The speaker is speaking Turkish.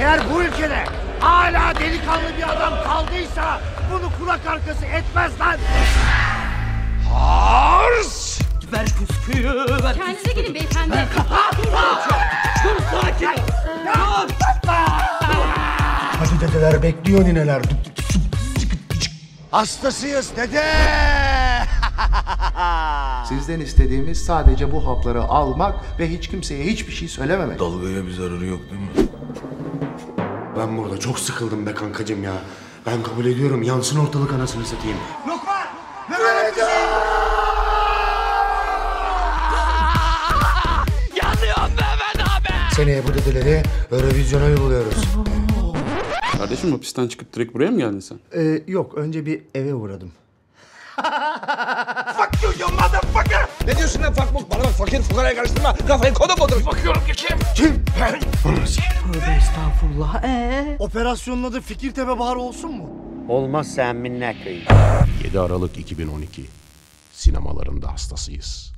ülkede hala delikanlı bir adam kaldıysa bunu kulak arkası etmez lan. Hars! Ver küsküyü ver. Kendinize gelin beyefendi. Hadi dedeler bekliyor nineler. Hastasıyız dede. Sizden istediğimiz sadece bu hapları almak ve hiç kimseye hiçbir şey söylememek. Dalgaya bir zararı yok değil mi? Ben burada çok sıkıldım be kankacım ya. Ben kabul ediyorum yansın ortalık anasını satayım. Lokman! Mehmet Seneye bu dedeleri Eurovizyona yolluyoruz. Kardeşim hapisten çıkıp direkt buraya mı geldin sen? Ee, yok önce bir eve uğradım. Fuck you you motherfucker! Ne diyorsun lan fakmuk? Fakir fukaraya karıştırma. Kafayı koda kodur. Bakıyorum ki kim? Kim? Ben. Tövbe estağfurullah. Ee? Operasyonun adı Fikirtepe Baharı olsun mu? Olmaz sen minnak 7 Aralık 2012 sinemalarında hastasıyız.